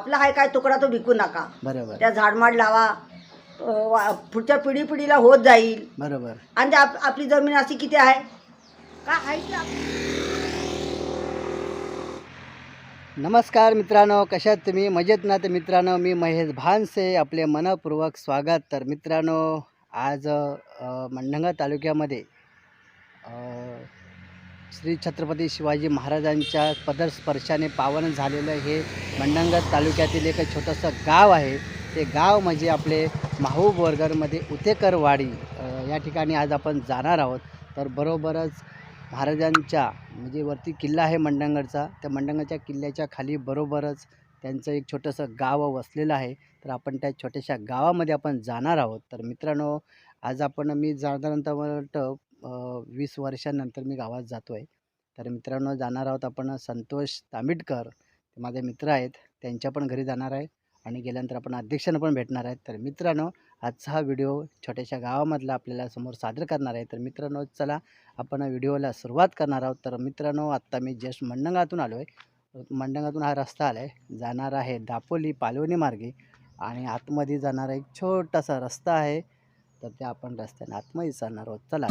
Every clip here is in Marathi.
आपला हाय काय तुकडा तो विकू नका. बरोबर. त्या झाडमाड लावा. अं, वा- पुढच्या पिढी पिढीला होत जाईल. बरोबर. आणि ते आप आपली जमीन अशी किती आहे? काय आहे आप- नमस्कार मित्रांनो कशात तुम्ही? मजेत ना? तर मित्रांनो मी महेश भानसे आपले मनपूर्वक स्वागत. तर मित्रांनो आज अ, मंडंगा तालुक्यामध्ये अ, श्री छत्रपती शिवाजी महाराजांच्या पदस्पर्शाने पावन झालेलं हे मंडंगा तालुक्यातील एक छोटंसं गाव आहे. ते गाव म्हणजे आपले माहू बर्गरमध्ये उतेकरवाडी या ठिकाणी आज आपण जाणार आहोत. तर बरोबरच महाराजांच्या म्हणजे वरती किल्ला आहे मंडणगडचा त्या मंडणगडच्या किल्ल्याच्या खाली बरोबरच त्यांचं एक छोटंसं गाव वसलेलं आहे. तर आपण त्या छोट्याशा गावामध्ये आपण जाणार आहोत. तर मित्रांनो आज आपण मी साधारणतः वाटतं वीस वर्षानंतर मी गावात जातो आहे तर मित्रांनो जाणार आहोत आपण संतोष तांबिटकर. माझे मित्र आहेत. त्यांच्या पण घरी जाणार आहे. आणि गेल्यानंतर आपण अध्यक्षांना पण भेटणार आहेत. तर मित्रांनो आजचा हा व्हिडिओ छोट्याशा गावामधला आपल्याला समोर सादर करणार आहे. तर मित्रांनो चला आपण व्हिडिओला सुरुवात करणार आहोत. तर मित्रांनो आत्ता मी जस्ट मंडंगातून आलो आहे मंडंगातून हा रस्ता आला आहे जाणार आहे दापोली पालवणी मार्गे. आणि आतमध्ये जाणारा एक छोटासा रस्ता आहे. तर त्या आपण रस्त्याने आतमध्ये जाणार आहोत. चला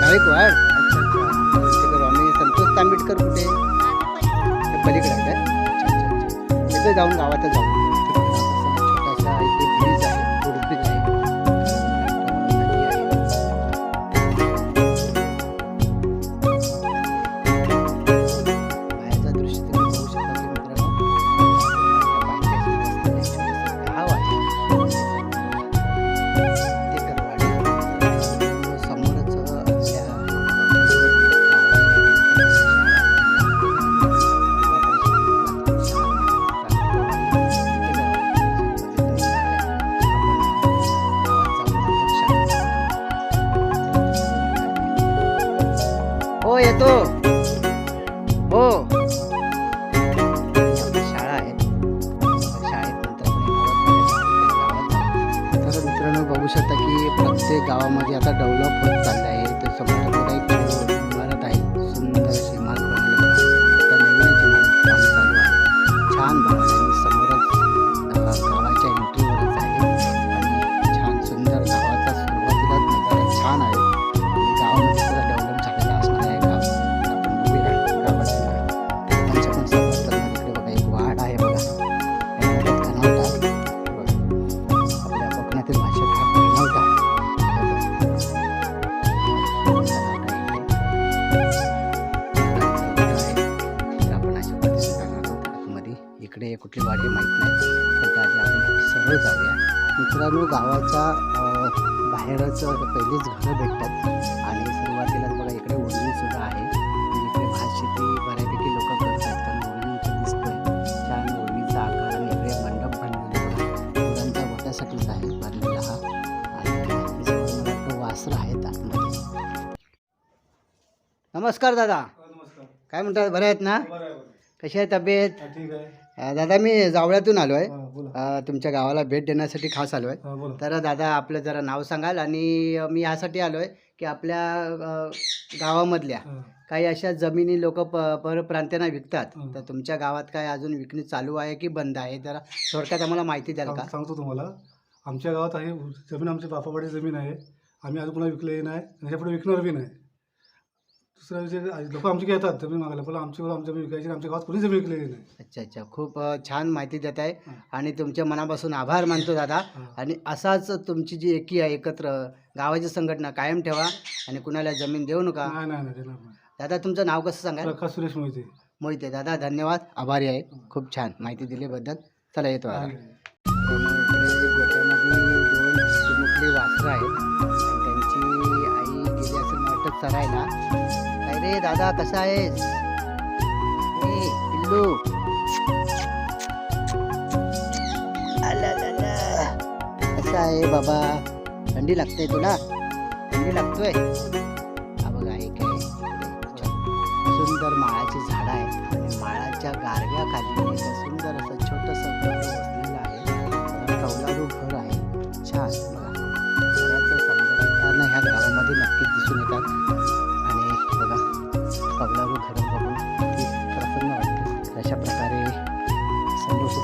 गायकवाड आम्ही संतोष तांबिटकर कुठे ते पलीकडे तिथे जाऊन गावातच जाऊ नमस्कार दादा. नमस्कार. काय म्हणतात? बरे आहेत ना? बरं आहे, बरं कशी आहे तब्येत? आहे. ठीक आहे. अ, दादा मी जावळ्यातून आलो आहे. हा, बोला. अ, तुमच्या गावाला भेट देण्यासाठी खास आलो आहे. हा, बोला. तर दादा आपलं जरा नाव सांगाल आणि मी यासाठी आलो आहे की आपल्या अ, गावामधल्या हा. काही अशा जमिनी लोक प परप्रांत्यांना विकतात. हं. तर तुमच्या गावात काय अजून विकणी चालू आहे की बंद आहे? जरा थोडक्यात आम्हाला माहिती द्याल का? सांग- सांगतो तुम्हाला. आमच्या गावात आहे जमीन आमच्या बापावाडी जमीन आहे. आम्ही अजून कोणाला विकलेली नाही आणि ह्यापुढे विकणार बी नाही. दुसरा विषय लोक आमची घेतात जमीन मागायला पण आमची आमची जमीन विकायची आमच्या गावात कोणी जमीन विकलेली नाही. अच्छा अच्छा. खूप अ, छान माहिती देत आहे. आणि तुमच्या मनापासून आभार मानतो दादा. आणि असाच तुमची जी एकी आहे एकत्र गावाची संघटना कायम ठेवा. आणि कुणाला जमीन देऊ नका. नाही नाही नाही देणार नाही. दादा तुमचं नाव कसं सांगाल? प्रकाश सुरेश मोहिते. मोहिते. दादा धन्यवाद. आभारी आहे. खूप छान माहिती दिल्याबद्दल चला येतो आता. आहे. इकडे गोट्यामध्ये दोन चिमुकली वासरं आहेत. आणि त्यांची आई गेली असेल मला वाटतं चरायला काय रे दादा कसा आहेस? ए पिल्लू. कसा आहे बाबा? थंडी लागते तुला? थंडी लागतोय? हा बघा एक आहे. सुंदर माळाची झाडं आहेत. आणि माळाच्या गारव्याखाली एक सुंदर असं छोटंसं घर आहे. बघा, कौलारू घर आहे. छान. बघा. ह्या गावामध्ये नक्कीच दिसून येतात.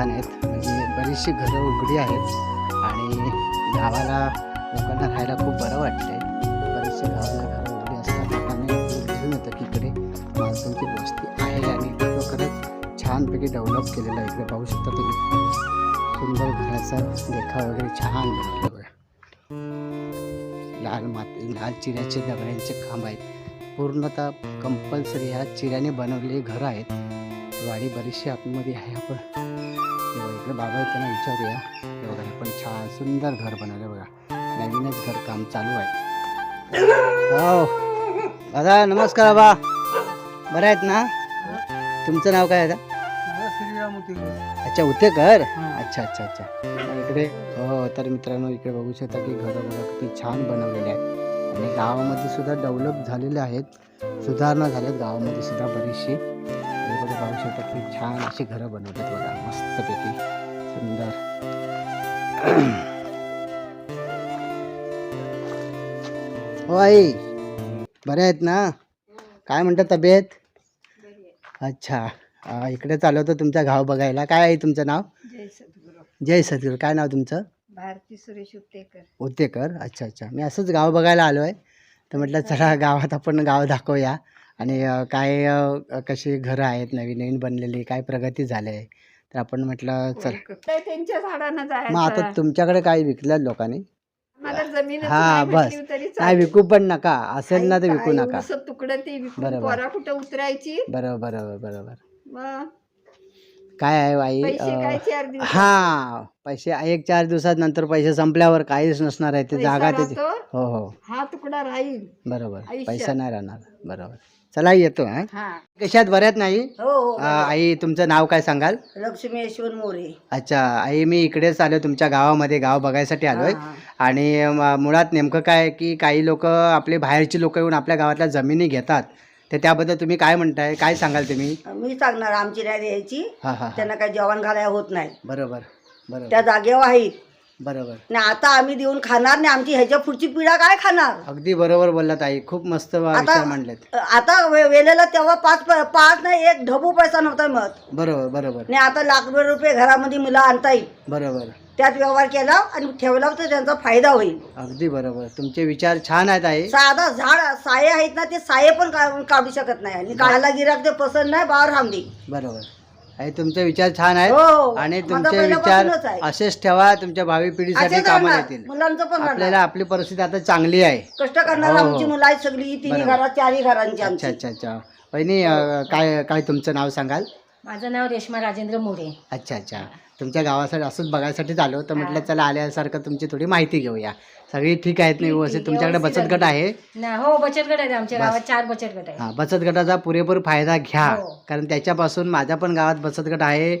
छान आहेत. म्हणजे बरीचशी घरं उघडी आहेत. आणि गावाला लोकांना राहायला खूप बरं वाटतंय. बरेचसे गावाला घरं उघडी असतात दिसून येतं की इकडे माणसांची वस्ती आहे आणि खरंच छानपैकी डेव्हलप केलेलं आहे. इकडे पाहू शकता तुम्ही. सुंदर घराचा देखाव वगैरे छान बघा. लाल माती लाल चिऱ्याचे दगड्यांचे खांब आहेत. पूर्णतः कंपल्सरी ह्या चिऱ्याने बनवलेली घरं आहेत. वाडी बरीचशी आतमध्ये आहे. आपण इकडे बाबा आहेत त्यांना विचारूया. हे बघा हे पण छान सुंदर घर बनवलं बघा. नवीनच घर काम चालू आहे. हो दादा नमस्कार बाबा. बरं आहेत ना? तुमचं नाव काय आहे अच्छा उतेकर अच्छा अच्छा अच्छा. इकडे हो तर मित्रांनो इकडे बघू शकता की घरं बघा किती छान बनवलेले आहेत. आणि गावामध्ये सुद्धा डेव्हलप झालेले आहेत. सुधारणा झाल्यात गावामध्ये सुद्धा बरीचशी. की छान अशी घरं बनवतात बघा मस्तपैकी सुंदर. हो आई बरे आहेत ना? काय म्हणतात तब्येत? अच्छा इकडे चालू होतं तुमचा गाव बघायला. काय आहे तुमचं नाव? जय सद्गुरू. जय सद्गुरू. काय नाव तुमचं? भारती सुरेश उत्तेकर. उत्तेकर. अच्छा अच्छा. मी असंच गाव बघायला आलो आहे तर म्हटलं चला गावात आपण गाव दाखवूया. आणि काय कशी घरं आहेत नवीन नवीन बनलेली काय प्रगती झाली आहे तर आपण म्हटलं चल. ते त्यांच्या झाडांना मग आता तुमच्याकडे काय विकलं लोकांनी? मला जमीन हा, बस. नाही विकू पण नका. असेल ना तर विकू नका. तुकडं ते विकून बरोबर. पोरा कुठं उतरायची? बरोबर बरोबर बरोबर. मग? काय आहे बाई पैसे अं, काय चार दिवस हा पैसे एक चार दिवसात नंतर पैसे संपल्यावर काहीच नसणार आहे ते पैसा जागा त्याची राहतो, हो हो. हा तुकडा राहील. बरोबर. आयुष्यात. पैसा नाही राहणार. बरोबर. चला येतो हा. हा. कशात? बऱ्यात नाही? हो हो आई तुमचं नाव काय सांगाल? लक्ष्मी यशवंत मोरे. अच्छा आई मी इकडेच आलो तुमच्या गावामध्ये गाव बघायसाठी आलोय. हा, आणि म- मुळात नेमकं काय आहे की काही लोक आपले बाहेरची लोक येऊन आपल्या गावातल्या जमिनी घेतात. तर त्याबद्दल तुम्ही काय म्हणताय? काय सांगाल तुम्ही. मी सांगणार आमची नाही द्यायची. हा हा हा. त्यांना काही जेवण घालायला होत नाही. बरोबर बरोबर. त्या जागेवर आहेत. बरोबर. आणि आता आम्ही देऊन खाणार नाही आमची ह्याच्या पुढची पिढा काय खाणार? अगदी बरोबर बोललात आई खूप मस्त विचार मांडलेत. आता वे- वेलेला तेव्हा पाच प- पाच नाही एक ढबू पैसा नव्हता मत बरोबर बरोबर. आणि आता लाखभर रुपये घरामध्ये मुलं आणता येईल बरोबर. त्यात व्यवहार केला आणि ठेवला तर त्यांचा फायदा होईल. अगदी बरोबर. तुमचे विचार छान आहेत आई साधा झाड साये आहेत ना ते साये पण का- काढू शकत नाही. आणि काढायला गिराक ते पसंत नाही बाहेर थांबली बरोबर. आई तुमचे विचार छान आहेत हो आणि माझा तुमचे पहिल्यापासूनच विचार आहे. असेच ठेवा तुमच्या भावी पिढीसाठी असेच कामाला राहणार. येतील मुलांचं पण आपल्याला. आपली परिस्थिती आता चांगली आहे कष्ट करणार हो, हो. आमची मुलं आहेत सगळी तिन्ही बरोबर. घरात चारही घरांची अच्छा आमची अच्छा अच्छा बहिणी अं, काय काय तुमचं नाव सांगाल माझं नाव रेश्मा राजेंद्र मोरे अच्छा अच्छा तुमच्या गावासाठी असंच बघायसाठी आलो तर म्हटलं चला आल्यासारखं तुमची थोडी माहिती घेऊया. सगळी ठीक आहेत नाही व्यवस्थित? तुमच्याकडे बचत गट आहे. ना हो बचत गट आहे आमच्या गावात चार बचत गट आहे हा बचत गटाचा पुरेपूर फायदा घ्या. हो. कारण त्याच्यापासून माझ्या पण गावात बचत गट आहे.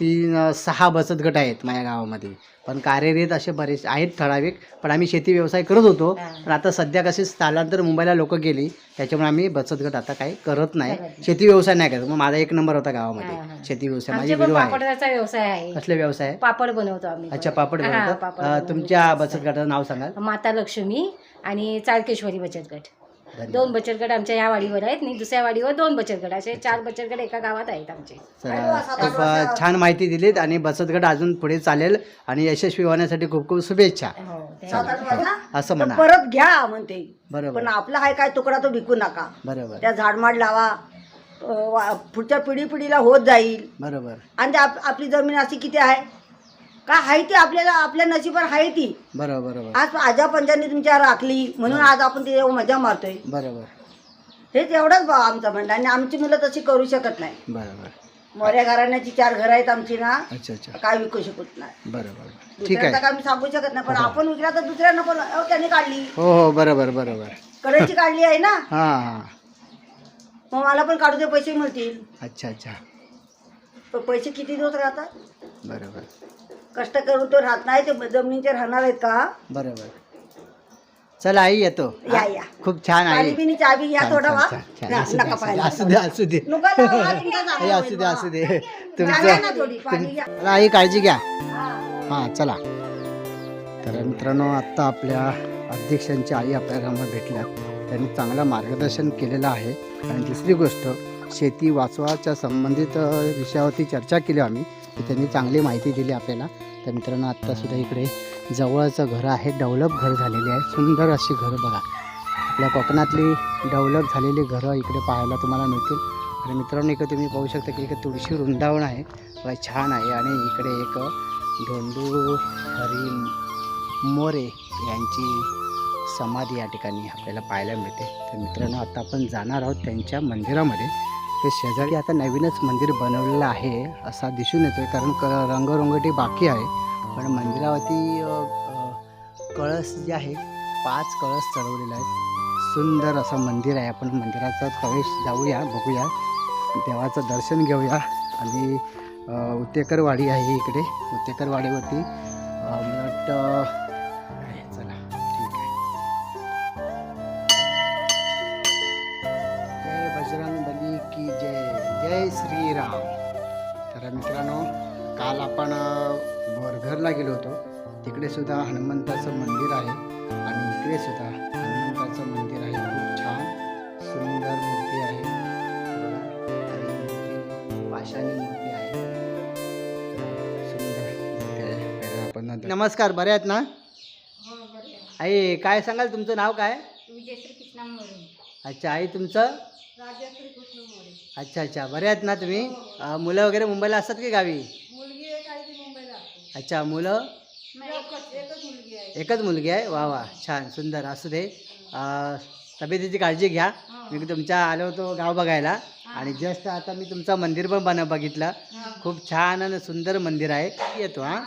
तीन सहा बचत गट आहेत माझ्या गावामध्ये पण कार्यरत असे बरेच आहेत ठराविक पण आम्ही शेती व्यवसाय करत होतो. पण आता सध्या कसे स्थलांतर मुंबईला लोक गेली त्याच्यामुळे आम्ही बचत गट आता काही करत नाही. शेती व्यवसाय नाही करत मग माझा एक नंबर होता. गावामध्ये शेती व्यवसाय माझी आहे व्यवसाय आहे कसले व्यवसाय? पापड बनवतो आम्ही अच्छा पापड बनवतो. तुमच्या बचत गटाचं नाव सांगाल माता लक्ष्मी आणि चाळकेश्वरी बचत गट. दोन बचत गट आमच्या या वाडीवर आहेत आणि दुसऱ्या वाडीवर दोन बचत गट असे चार बचत गट एका गावात आहेत आमचे. खूप अं, छान माहिती दिलीत आणि बचत गट अजून पुढे चालेल आणि यशस्वी होण्यासाठी खूप खूप शुभेच्छा. हो ते- असं म्हणा. परत घ्या म्हणते. बरोबर. पण आपला हाय काय तुकडा तो विकू नका. बरोबर. त्या झाडमाड लावा. अं, वा- पुढच्या पिढी पिढीला होत जाईल. बरोबर. आणि ते आप आपली जमीन अशी किती आहे? काय आहे ती आपल्याला आपल्या नशिबावर आहे ती. बरोबर बरोबर. आज आजा पंजांनी तुमच्या राखली म्हणून आज आपण ते मजा मारतोय. बरोबर. हेच एवढंच बा आमचं म्हणणं आणि आमची मुलं तशी करू शकत नाही. बरोबर. मोऱ्या घराण्याची चार घर आहेत आमची ना अच्छा अच्छा. काय विकू शकत नाही. बरोबर. ठीक दुसऱ्यांचं आहे. काय मी सांगू शकत नाही पण आपण विकला तर दुसऱ्यांना पण अहो, त्यांनी काढली. हो हो बरोबर बरोबर. कडेची काढली आहे ना? हां हां. मग मला पण काढू दे पैसे मिळतील. अच्छा अच्छा. पण पैसे किती दिवस राहतात? बरोबर. कष्ट करून तो राहत नाही ते जमिनीचे राहणार आहेत का? बरोबर. चला आई येतो. या? या. खूप छान आई. पिणी बी या थोडा छान, वा. छान, छान. ना, असू दे, नका असू दे, पाहायला. असू दे असू दे. नुका लावा, तुमचं जाणं आई, असू होईल दे बा. असू दे. तुमचं ना थोडी पाणी घ्या. चला आई काळजी घ्या. हा. चला. तर मित्रांनो आत्ता आपल्या अध्यक्षांची आई आपल्या गावात भेटल्यात त्यांनी चांगलं मार्गदर्शन केलेलं आहे. आणि दुसरी गोष्ट शेती वाचवाच्या संबंधित अ, विषयावरती चर्चा केली आम्ही. तर त्यांनी चांगली माहिती दिली आपल्याला. तर मित्रांनो आत्तासुद्धा इकडे जवळचं घर आहे डेव्हलप घर झालेली आहे. सुंदर अशी घरं बघा. आपल्या कोकणातली डेव्हलप झालेली घरं इकडे पाहायला तुम्हाला मिळतील. आणि मित्रांनो इकडे तुम्ही पाहू शकता की इकडे तुळशी वृंदावन आहे. बघा छान आहे. आणि इकडे एक धोंडू हरी मोरे यांची समाधी या ठिकाणी आपल्याला पाहायला मिळते. तर मित्रांनो आता आपण जाणार आहोत त्यांच्या मंदिरामध्ये. हे शेजारी आता नवीनच मंदिर बनवलेलं आहे असा दिसून येतोय. कारण क रंगरंगटी बाकी आहे. पण मंदिरावरती कळस जे आहे पाच कळस चढवलेले आहेत. सुंदर असं मंदिर आहे. आपण मंदिराचा प्रवेश जाऊया बघूया. देवाचं दर्शन घेऊया. आणि उतेकरवाडी आहे इकडे. उत्तेकरवाडीवरती मला वाटतं आपण बोरघरला गेलो होतो. तिकडे सुद्धा हनुमंताचं मंदिर आहे आणि इकडे सुद्धा हनुमंताचं मंदिर आहे. खूप छान सुंदर मूर्ती आहे. पाषाणी मूर्ती आहे. सुंदर मूर्ती आहे. तर आपण नमस्कार बरे आहेत ना? आई काय सांगाल? तुमचं नाव काय? अच्छा आई तुमचं? अच्छा अच्छा. बरे आहेत ना तुम्ही? मुलं वगैरे मुंबईला असतात की गावी? अच्छा मुलं? एकच मुलगी आहे. वा वा छान सुंदर असू दे. तब्येतीची काळजी घ्या. मी तुमच्या आलो होतो गाव बघायला आणि जस्ट आता मी तुमचं मंदिर पण बन बघितलं. खूप छान आणि सुंदर मंदिर आहे. येतो हा.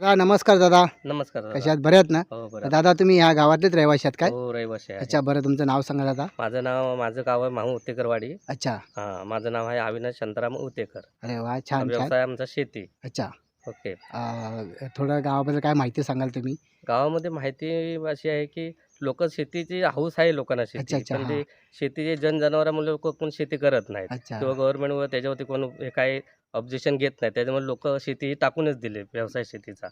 दादा नमस्कार दादा. नमस्कार दादा. कशा आहात? बरे आहेत ना? हो दादा तुम्ही ह्या गावातलेच रहिवाशी आहात काय? हो रहिवासी आहे. अच्छा बरं तुमचं नाव सांगा दादा. माझं नाव माझं गाव आहे माहू उत्तेकरवाडी अच्छा. हा माझं नाव आहे अविनाश शांताराम उत्तेकर अरे वा छान छान. व्यवसाय आमचा शेती. अच्छा. ओके. अं, थोडं गावाबद्दल काय माहिती सांगाल तुम्ही? गावामध्ये माहिती अशी आहे की लोक शेतीची हाऊस आहे लोकांना अच्छा, शेती. अच्छा, पण ते शेतीचे जनजनावरामुळे लोक कोण शेती करत नाहीत. अच्छा. किंवा गव्हर्नमेंट त्याच्यावरती कोण हे काय ऑब्जेक्शन घेत नाही त्याच्यामुळे लोक शेती टाकूनच दिले व्यवसाय शेतीचा.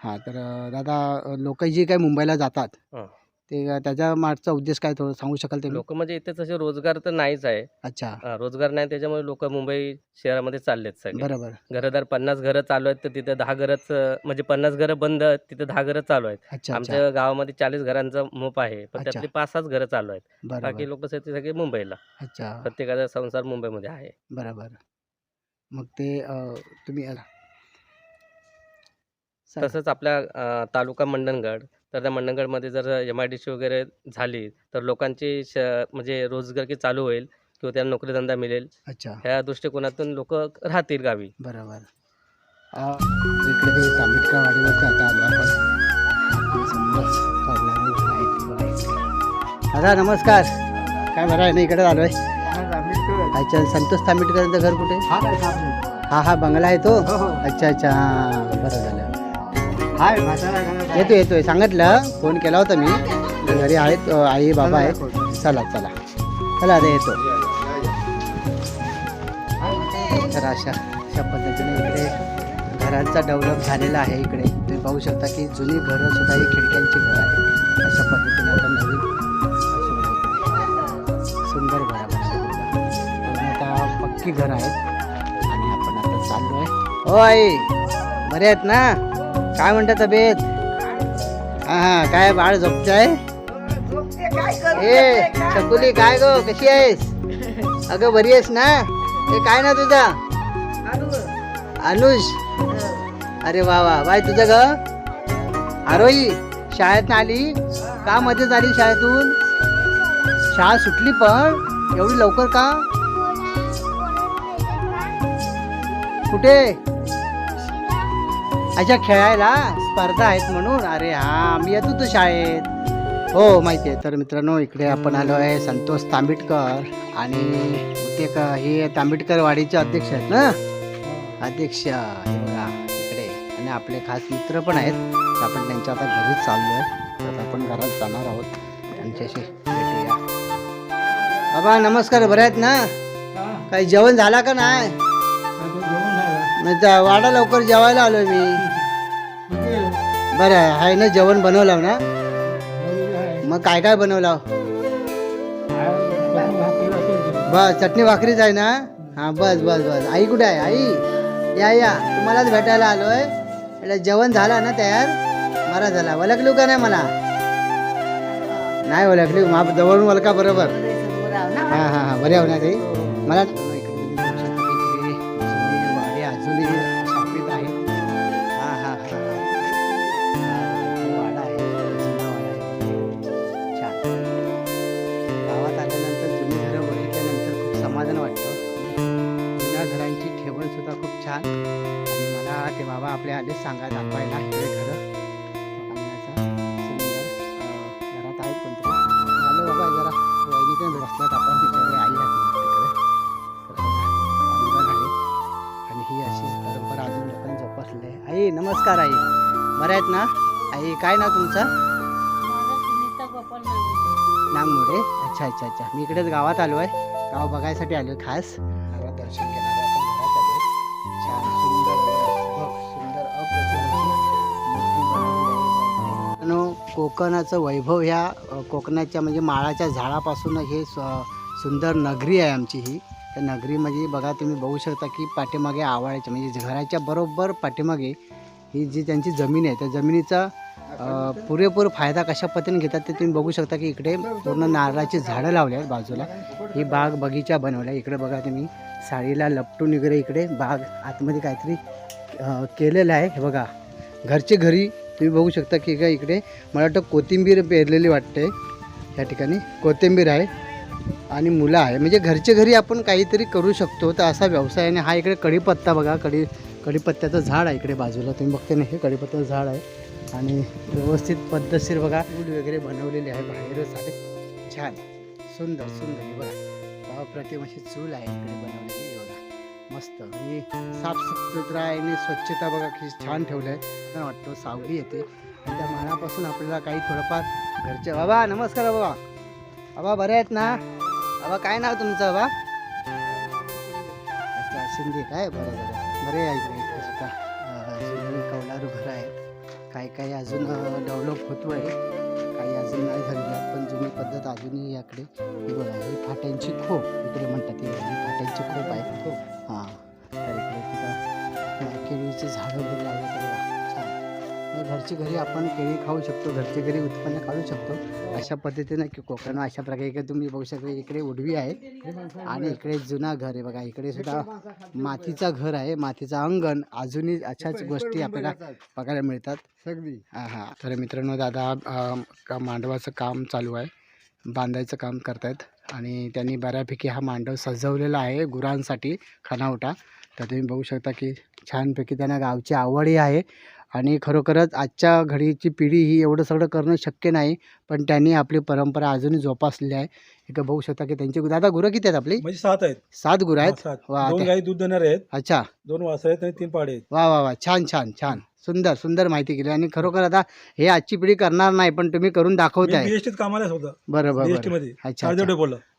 हां तर अं, दादा लोक जी काही मुंबईला जातात हं. ते त्याच्या मागचा उद्देश काय थोडं सांगू शकाल तुम्ही? लोक म्हणजे इथे तसे रोजगार तर नाहीच आहे. अच्छा. हा, रोजगार नाही त्याच्यामुळे लोक मुंबई शहरामध्ये चाललेत सगळे. बरोबर. घरदार पन्नास घरं चालू आहेत तर तिथे दहा घरच म्हणजे पन्नास घरं बंद आहेत, तिथे दहा घरं चालू आहेत. अच्छा अच्छा. आमच्या गावामध्ये चाळीस घरांचा मोप आहे पण अच्छा. त्यातली पाच सहाच घरं चालू आहेत. बाकी बरोबर लोक सगळे मुंबईला. अच्छा. प्रत्येकाचा संसार मुंबईमध्ये आहे. बरोबर. मग ते अं, तुम्ही सांगा. तसंच आपल्या अं, तालुका मंडणगड तर त्या मंडणगडमध्ये जर एम आय डी सी वगैरे झाली तर लोकांची श म्हणजे रोजगार चालू होईल किंवा त्यांना नोकरीधंदा मिळेल. अच्छा. ह्या दृष्टिकोनातून लोक राहतील गावी. बरोबर. इकडे आता आलो आपण. दादा नमस्कार. काय बरं आहे? ना इकडे आलो आहे अच्छा संतोष तांबेडकरांचं घर कुठे? हा हा बंगला आहे तो? अच्छा अच्छा. हां बरं झालं. येतो येतोय. सांगितलं. फोन केला होता मी. घरी आहेत आई बाबा आहेत. चला चला. चला आता येतो. तर अशा अशा पद्धतीने इकडे घरांचा डेव्हलप झालेला आहे इकडे. तुम्ही पाहू शकता की जुनी घरं सुद्धा ही खिडक्यांची घर आहे अशा पद्धतीने आता नवीन सुंदर घर आहे आता पक्की घर आहेत. आणि आपण आता चाललो आहे हो आई बरे आहेत ना? काय म्हणता तब्येत? हा काय बाळ झोपताय? ए काय शकुली काय गो? कशी आहेस? अगं बरी आहेस ना? ते काय ना तुझा? अनुज. अनुष अरे वा वा. बाय तुझं ग? आरोही शाळेत आली? का मध्ये झाली शाळेतून? शाळा सुटली पण? एवढी लवकर का? कुठे? अच्छा खेळायला स्पर्धा आहेत म्हणून अरे हा मी येतो तू शाळेत. हो माहिती आहे. तर मित्रांनो इकडे आपण आलो आहे संतोष तांबिटकर आणि ते का हे तांबिटकर वाडीचे अध्यक्ष आहेत ना? अध्यक्ष हे बघा इकडे. आणि आपले खास मित्र पण आहेत. आपण त्यांच्या आता घरीच चाललो आहे आता आपण घरात जाणार आहोत. त्यांच्याशी भेटूया. बाबा नमस्कार. बरे आहेत ना? काही जेवण झाला का नाही? नाही वाडा लवकर जेवायला आलो मी. बरं आहे ना जेवण बनवलं ना? मग काय काय बनवलं बस चटणी भाकरीच आहे ना? हा बस बस बस. आई कुठे आहे? आई? या या. तुम्हालाच भेटायला आलोय. आहे जेवण झाला ना तयार? बरा झाला. ओळखलू का नाही मला? नाही ओळखली. जवळून ओळखा बरोबर. हां हां हां. बरे हो ना ताई? मला आई नमस्कार आई. बरं आहेत ना? आई काय नाव तुमचं? नागमोडे अच्छा अच्छा अच्छा. मी इकडेच गावात आलो आहे. गाव बघायसाठी आलो खास. दर्शन घेणार आपण घरात आलो छान सुंदर बघ, सुंदर अप्रतिम. अशी मूर्ती बनवलेली आहे. मित्रांनो, कोकणाचं वैभव ह्या अ, कोकणाच्या म्हणजे माळाच्या झाडापासून हे स- सुंदर नगरी आहे आमची ही. त्या नगरीमध्ये बघा तुम्ही बघू शकता की पाठीमागे आवाळ्याच्या म्हणजे घराच्या बरोबर पाठीमागे ही जी त्यांची जमीन आहे त्या जमिनीचा पुरेपूर फायदा कशा पद्धतीने घेतात ते तुम्ही बघू शकता की इकडे पूर्ण नारळाची झाडं लावली आहेत बाजूला. ही बाग बगीचा बनवला इकडे बघा तुम्ही साडीला लपटून वगैरे इकडे बाग आतमध्ये काहीतरी केलेलं आहे. हे बघा घरचे घरी तुम्ही बघू शकता की का इकडे मला वाटतं कोथिंबीर पेरलेली वाटते. या ठिकाणी कोथिंबीर आहे. आणि मुलं आहे. म्हणजे घरच्या घरी आपण काहीतरी करू शकतो. तर असा व्यवसाय आणि हा इकडे कढीपत्ता बघा. कढी कढीपत्त्याचं झाड आहे इकडे बाजूला. तुम्ही बघते ना हे कढीपत्त्याचं झाड आहे. आणि व्यवस्थित पद्धतशीर बघा. फूड वगैरे बनवलेले आहे बाहेरच आहे छान. सुंदर सुंदर. बघा. अप्रतिम अशी चूल आहे इकडे बनवलेली. बघा. मस्त. आणि साफसुथरा आहे आणि स्वच्छता बघा की छान ठेवलं आहे मला वाटतं सावली येते. आणि त्या मनापासून आपल्याला काही थोडंफार घरचे बाबा नमस्कार बाबा. बाबा बरे आहेत ना? बाबा काय नाव तुमचं बाबा अच्छा शिंदे काय? बरं बरं. बरे आहे इकडे सुद्धा कौलारू घरं आहेत काही काही अजून डेव्हलप होतो आहे काही अजून नाही झालेलं आहे पण जुनी पद्धत अजूनही याकडे ही बघा ही फाट्यांची खोप इकडे म्हणतात ही ही फाट्यांची खोप आहे. हां. तर इकडे तिथं केळीची झाडं वगैरे घरची घरी आपण केळी खाऊ शकतो घरचे घरी उत्पन्न काढू शकतो. अशा पद्धतीनं की कोकण अशा प्रकारे इकडे तुम्ही बघू शकता इकडे उडवी आहे आणि इकडे जुना घर आहे बघा. इकडे सुद्धा मातीचा घर आहे मातीचा अंगण. अजूनही अशाच गोष्टी आपल्याला बघायला मिळतात. हां हां. तर मित्रांनो दादा मांडवाचं काम चालू आहे. बांधायचं काम करतायत आणि त्यांनी बऱ्यापैकी हा मांडव सजवलेला आहे गुरांसाठी खानावटा. तर तुम्ही बघू शकता की छानपैकी त्यांना गावची आवडही आहे. आणि खरोखरच आजच्या घडीची पिढी ही एवढं सगळं करणं शक्य नाही पण त्यांनी आपली परंपरा अजूनही जोपासलेली आहे. इकडे बघू शकता की त्यांची दादा गुरं किती आहेत आपली? म्हणजे सात आहेत. सात गुरं आहेत? सात. वा, दोन गाई दूध देणारे आहेत. अच्छा. दोन वासर आहेत आणि तीन पाडे आहेत. वा वा वा. छान छान छान. सुंदर सुंदर माहिती केली. आणि खरोखर आता हे आजची पिढी करणार नाही पण तुम्ही करून दाखवताय. बीएसटीत कामाला होता बरोबर बीएसटी मध्ये. अच्छा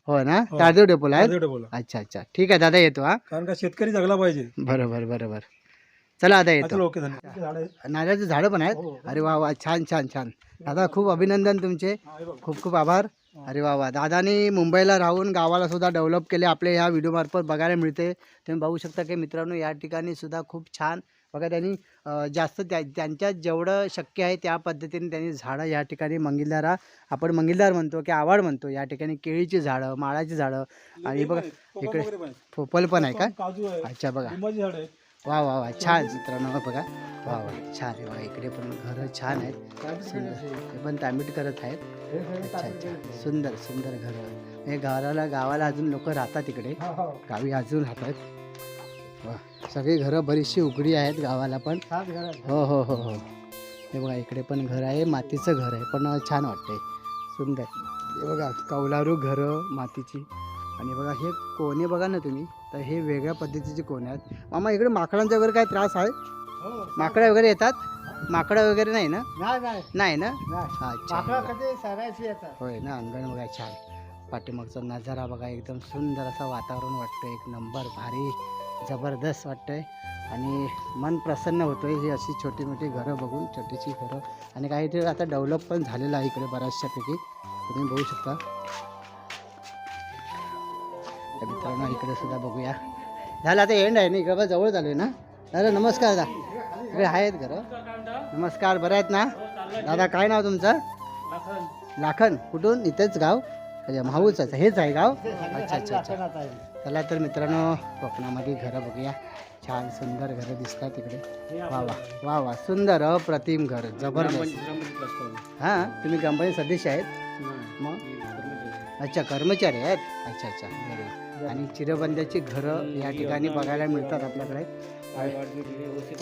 हो ना? हो. तारदेव डेपोला आहेत? अच्छा अच्छा. ठीक आहे दादा येतो हा. कारण का शेतकरी जगला पाहिजे. बरोबर बरोबर चला आता येतो. ओके धन्यवाद. नारळाची झाडं पण आहेत. हो, हो. अरे वा वा छान छान छान. दादा खूप अभिनंदन तुमचे. हा, हे. खूप खूप आभार. अरे वा वा. दादानी मुंबईला राहून गावाला सुद्धा डेव्हलप केले. आपले ह्या व्हिडिओमार्फत बघायला मिळते. तुम्ही बघू शकता की मित्रांनो या ठिकाणी सुद्धा खूप छान. बघा त्यांनी जास्त त्या त्यांच्यात जेवढं शक्य आहे त्या पद्धतीने त्यांनी झाडं या ठिकाणी मंगिलदारा आपण मंगिलदार म्हणतो की आवड म्हणतो या ठिकाणी केळीची झाडं माळाची झाडं. आणि हे बघा इकडे. पोपल पण आहे का? अच्छा बघा. वा वा वा छान मित्रांनो बघा. वा वा छान आहे बघा इकडे पण घरं छान आहेत. सुंदर. हे पण तांबीट करत आहेत. अच्छा अच्छा. सुंदर सुंदर घरं. हे घराला गावाला अजून लोक राहतात इकडे. हा, हा. गावी अजून राहतात. वा सगळी घरं बरीचशी उघडी आहेत गावाला पण. हो हो हो हो. हे बघा इकडे पण घर आहे मातीचं घर आहे पण छान वाटतंय. सुंदर. हे बघा कौलारू घरं मातीची. आणि बघा हे कोणे बघा ना तुम्ही तर हे वेगळ्या पद्धतीचे कोणे आहेत. मामा इकडे माकडांचा वगैरे काय त्रास आहे? हो. माकडे वगैरे येतात? माकडं वगैरे नाही ना? नाही ना? अच्छा. होय ना अंगण बघा छान. पाठीमागचा नजारा बघा एकदम सुंदर असं वातावरण वाटतं एक नंबर भारी जबरदस्त वाटतंय. आणि मन प्रसन्न होतोय ही अशी छोटी मोठी घरं बघून छोटीशी घरं. आणि काही ते आता डेव्हलप पण झालेलं आहे इकडे बऱ्याचशापैकी तुम्ही बघू शकता. तर मित्रांनो इकडे सुद्धा बघूया. झालं आता एंड आहे ना इकडे बघा जवळ झालोय ना. दादा नमस्कार दादा इकडे आहेत घरं. नमस्कार बरं आहेत ना? दादा काय नाव तुमचं? लाखन. कुठून? इथेच गाव? आहे हेच आहे गाव? अच्छा अच्छा अच्छा. चला तर मित्रांनो कोकणामध्ये घरं बघूया. छान सुंदर घरं दिसतात तिकडे वा वा. वा वा. सुंदर अप्रतिम घर. जबरदस्त. हां? तुम्ही कंपनी सदस्य आहेत? मग? अच्छा कर्मचारी आहेत? अच्छा अच्छा. good. आणि चिरबंद्याची घरं या ठिकाणी बघायला मिळतात आपल्याकडे.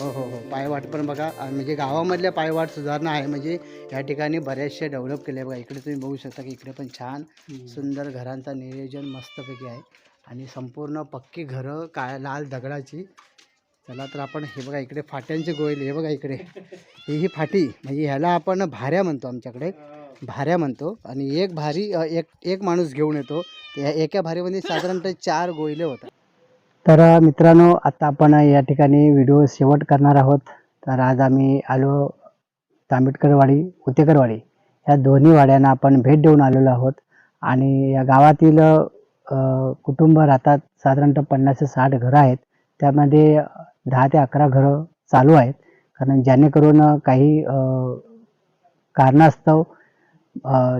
हो हो हो. पायवाट पण बघा. म्हणजे गावामधल्या पायवाट सुधारणा आहे. म्हणजे या ठिकाणी बऱ्याचशा डेव्हलप केल्या बघा. इकडे तुम्ही बघू शकता की इकडे पण छान सुंदर घरांचं नियोजन मस्तपैकी आहे. आणि संपूर्ण पक्की घरं काय लाल दगडाची. चला तर आपण हे बघा इकडे फाट्यांचे गोयल हे बघा इकडे. ही ही फाटी. म्हणजे ह्याला आपण भाऱ्या म्हणतो आमच्याकडे. भाऱ्या म्हणतो. आणि एक भारी एक एक माणूस घेऊन येतो. या एका भारीमध्ये साधारणतः चार गोयले होतात. तर मित्रांनो आता आपण या ठिकाणी व्हिडिओ शेवट करणार आहोत. तर आज आम्ही आलो तांबेडकरवाडी उतेकरवाडी. या दोन्ही वाड्यांना आपण भेट देऊन आलेलो आहोत. आणि या गावातील कुटुंब राहतात साधारणतः पन्नास ते साठ घरं आहेत. त्यामध्ये दहा ते अकरा घरं चालू आहेत. कारण जेणेकरून काही कारणास्तव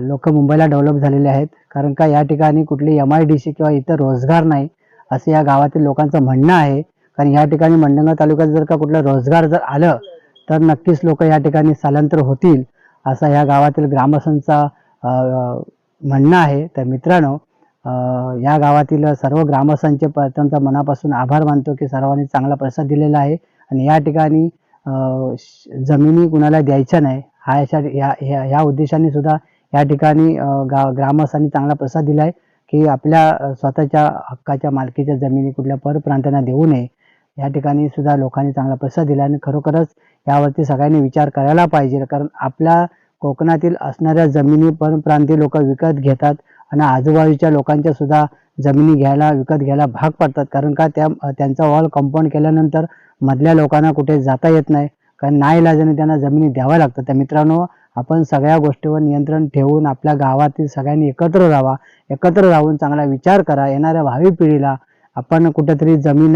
लोक मुंबईला डेव्हलप झालेले आहेत. कारण का या ठिकाणी कुठली एम आय डी सी किंवा इतर रोजगार नाही असं या गावातील लोकांचं म्हणणं आहे. कारण या ठिकाणी मंडणगड तालुक्यात जर का कुठलं रोजगार जर आलं तर नक्कीच लोक या ठिकाणी स्थलांतर होतील असा या गावातील ग्रामस्थांचा म्हणणं आहे. तर मित्रांनो या गावातील सर्व ग्रामस्थांचे त्यांचा मनापासून आभार मानतो की सर्वांनी चांगला प्रसाद दिलेला आहे. आणि या ठिकाणी श- जमिनी कुणाला द्यायच्या नाही हा यासाठी या ह्या ह्या उद्देशाने सुद्धा या ठिकाणी गा ग्रामस्थांनी चांगला प्रसाद दिला आहे की आपल्या स्वतःच्या हक्काच्या मालकीच्या जमिनी कुठल्या परप्रांतांना देऊ नये. या ठिकाणी सुद्धा लोकांनी चांगला प्रसाद दिला आणि खरोखरच यावरती सगळ्यांनी विचार करायला पाहिजे. कारण आपल्या कोकणातील असणाऱ्या जमिनी परप्रांतीय लोक विकत घेतात आणि आजूबाजूच्या लोकांच्या सुद्धा जमिनी घ्यायला विकत घ्यायला भाग पडतात. कारण का त्या त्यांचा वॉल कंपाऊंड केल्यानंतर मधल्या लोकांना कुठे जाता येत नाही. कारण नाईलाजाने त्यांना जमिनी द्याव्या लागतात. तर मित्रांनो आपण सगळ्या गोष्टीवर नियंत्रण ठेवून आपल्या गावातील सगळ्यांनी एकत्र राहा एकत्र राहून चांगला विचार करा. येणाऱ्या भावी पिढीला आपण कुठेतरी जमीन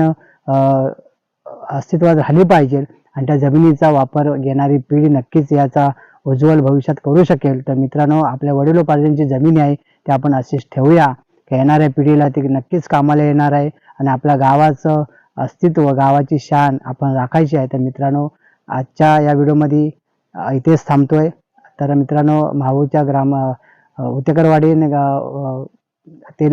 अस्तित्वात राहिली पाहिजे आणि त्या जमिनीचा वापर घेणारी पिढी नक्कीच याचा उज्ज्वल भविष्यात करू शकेल. तर मित्रांनो आपल्या वडिलोपार्जनची जमीन आहे ते आपण अशीच ठेवूया. की येणाऱ्या पिढीला ती नक्कीच कामाला येणार आहे आणि आपल्या गावाचं अस्तित्व गावाची शान आपण राखायची आहे. तर मित्रांनो आजच्या या व्हिडिओमध्ये इथेच थांबतोय. तर मित्रांनो माहूच्या ग्राम उतेकरवाडी ते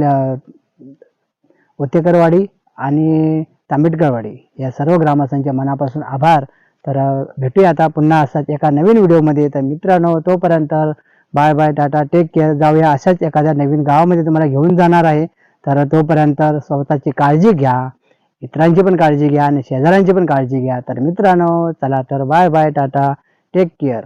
उतेकरवाडी आणि तांबेडकरवाडी या सर्व ग्रामस्थांच्या मनापासून आभार. तर भेटूया आता पुन्हा असाच एका नवीन व्हिडिओमध्ये. तर मित्रांनो तोपर्यंत bye bye tata take care. जाऊया अशाच एखाद्या नवीन गावामध्ये तुम्हाला घेऊन जाणार आहे. तर तोपर्यंत स्वतःची काळजी घ्या. इतरांची पण काळजी घ्या आणि शेजाऱ्यांची पण काळजी घ्या. तर मित्रांनो चला तर bye bye tata. Take care